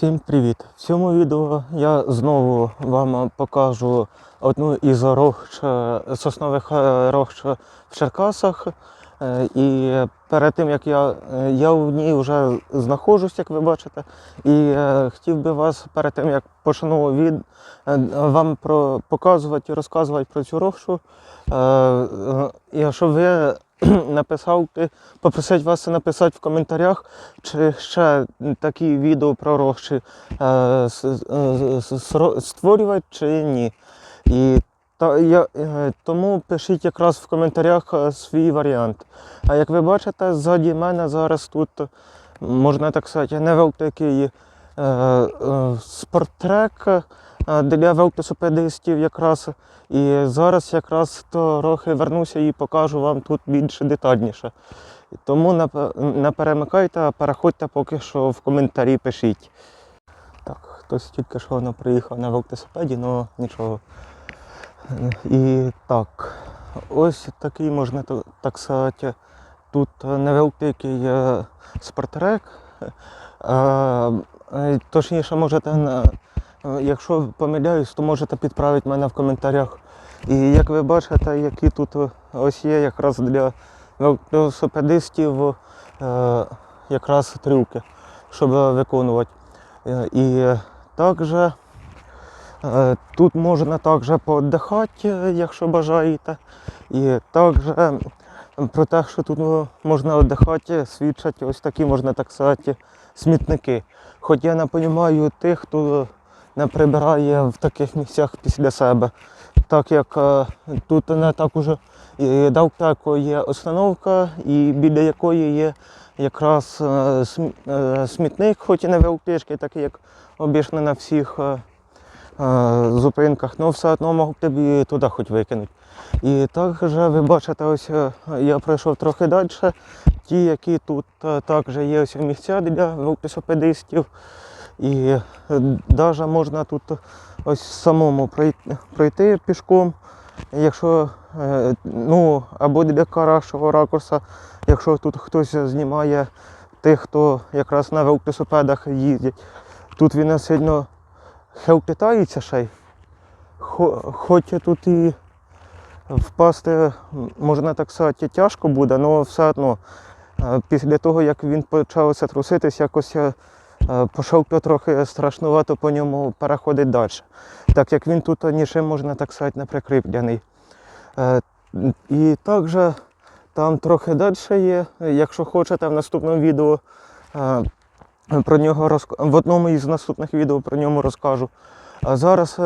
Всім привіт! В цьому відео я знову вам покажу одну із рощ, е, соснових е, рощ в Черкасах. Е, І перед тим як я, я в ній вже знаходжусь, як ви бачите, і е, хотів би вас перед тим як почну від вам про показувати і розказувати про цю І щоб ви написав, попросити вас написати в коментарях, чи ще такі відео про рощі е, е, створювати чи ні. І та, я, е, тому пишіть якраз в коментарях е, свій варіант. А як ви бачите, ззаді мене зараз тут, можна так сказати, невеликий спорттрек е, для велосипедистів якраз. І зараз якраз трохи вернуся і покажу вам тут більш детальніше. Тому не перемикайте, а переходьте поки що в коментарі пишіть. Так, хтось тільки що воно приїхав на велосипеді, але нічого. І так, ось такий можна так сказати. Тут невеликий е, спортрек. Е, Точніше, можете, якщо помиляюсь, то можете підправити мене в коментарях. І як ви бачите, які тут е, ось є якраз для велосипедистів е, якраз трюки, щоб виконувати. І також тут можна також пооддихати, е, якщо бажаєте. І також е, про те, що тут можна віддихати, свідчать ось такі, можна так сказати, смітники. Хоч я не розумію тих, хто не прибирає в таких місцях після себе, так як е, тут не так уже далеко є остановка, і біля якої є якраз е, е, смітник, хоч і невеликий, такий як обічно на всіх зупинках, але все одно можуть тобі туди хоч викинути. І також ви бачите, ось я пройшов трохи далі. Ті, які тут е, також є ось місця для велосипедистів. І навіть можна тут ось самому пройти, пішком, якщо е, ну, або для кращого ракурса, якщо тут хтось знімає тих, хто якраз на велосипедах їздять. Тут він сильно хелпітається ще й. Хо- Хоч тут і впасти, можна так сказати, тяжко буде, але все одно е, після того, як він почався труситись, якось е, е, пішов трохи страшнувато по ньому переходить далі. Так як він тут нічим, можна так сказати, не прикріплений. Е, І також там трохи далі є. Якщо хочете, в наступному відео про нього розк... в одному із наступних відео про ньому розкажу. А зараз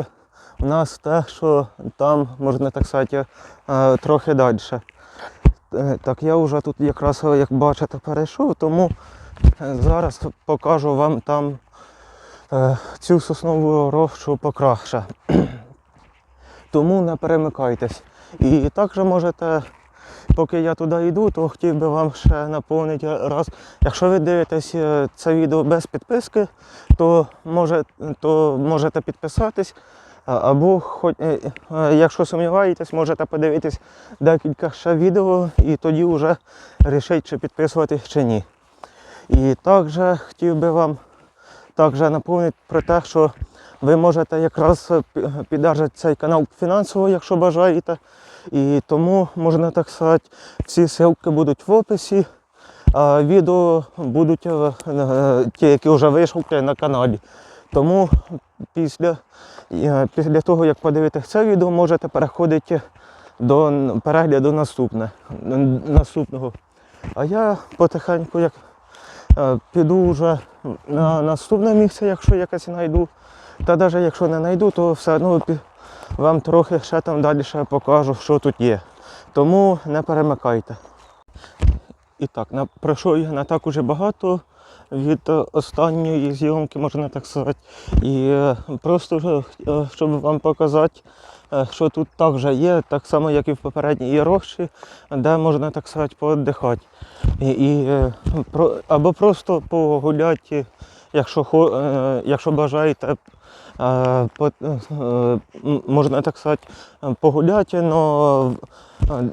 у нас те, що там, можна так сказати, трохи далі. Е, Так, я вже тут якраз, е, як бачите, перейшов, тому е, зараз покажу вам там цю соснову рощу покраще. Тому не перемикайтесь. І також можете, поки я туди йду, то хотів би вам ще наповнити раз. Якщо ви дивитесь це відео без підписки, то, може, то можете підписатись. Або хоч, е, е, якщо сумніваєтесь, можете подивитись декілька ще відео і тоді вже рішити, чи підписуватись чи ні. І також хотів би вам також напомнити про те, що ви можете якраз е, піддержати цей канал фінансово, якщо бажаєте. І тому, можна так сказати, всі ссылки будуть в описі, а відео будуть ті, які вже вийшли на каналі. Тому після, е, після того, як подивитесь це відео, можете переходити до перегляду наступне, наступного. А я потихеньку як е, піду вже на наступне місце, якщо якесь знайду. Та навіть якщо не знайду, то все одно вам трохи ще там далі ще покажу, що тут є. Тому не перемикайте. І так, на, пройшов я не так уже багато від е, останньої зйомки, можна так сказати. І е, просто е, щоб вам показати, що тут також є, так само, як і в попередній є де можна так сказати пооддихати. І, і, або просто погуляти, якщо, якщо бажаєте. Е, е, можна так сказати, е, погуляти, но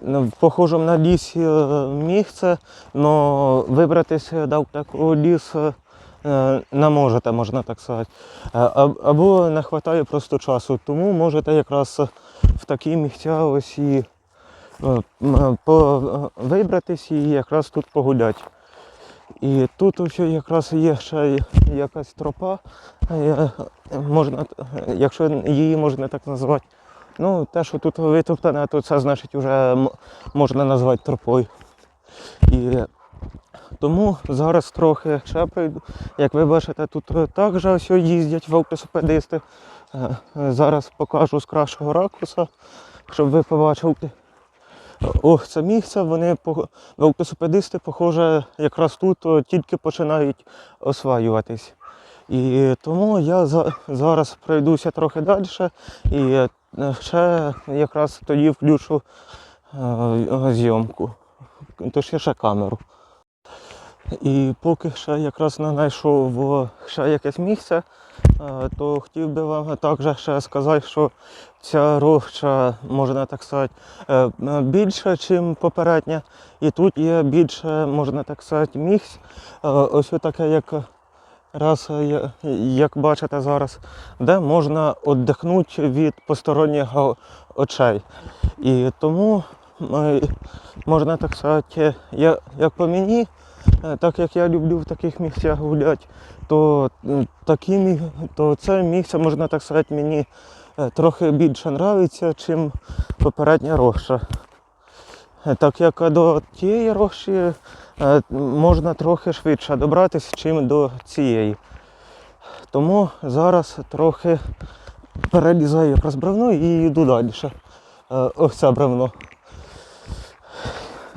в похожому на лісі е, місце, но вибратися до такого лісу е, не можете, можна так сказати. Е, Або не вистачає просто часу. Тому можете якраз в такі місця ось і е, е, вибратись і якраз тут погуляти. І тут ось якраз є ще якась тропа, е, можна, якщо її можна так назвати. Ну, те, що тут витоптане, то це значить вже можна назвати тропою. І тому зараз трохи ще прийду. Як ви бачите, тут також ось їздять велосипедисти. Е, Зараз покажу з кращого ракурсу, щоб ви побачили. Ох, це місце, вони по- велосипедисти, похоже, якраз тут тільки починають осваюватись. І тому я зараз пройдуся трохи далі і е, ще якраз тоді включу е, зйомку, тож ще камеру. І поки ще якраз не знайшов ще якесь місце, е, то хотів би вам також ще сказати, що ця роща, можна так сказати, е, більша, ніж попередня. І тут є більше, можна так сказати, місць. Е, Ось таке, як раз, як бачите зараз, де можна віддихнути від посторонніх очей. І тому можна так сказати, як по мені, так як я люблю в таких місцях гуляти, то, такі, то це місце, можна так сказати, мені е, трохи більше подобається, ніж попередня роща. Е, Так як до тієї рощі е, можна трохи швидше добратися, ніж до цієї. Тому зараз трохи перелізаю якраз бревно і йду далі. Е, Ось це бревно.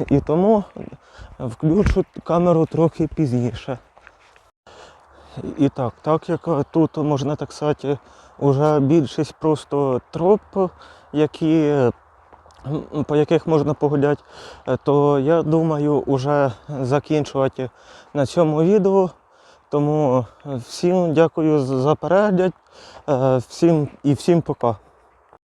І тому включу камеру трохи пізніше. І так, так як тут можна так сказати, вже більшість просто троп, які, по яких можна погуляти, то я думаю вже закінчувати на цьому відео. Тому всім дякую за перегляд, е, всім і всім пока.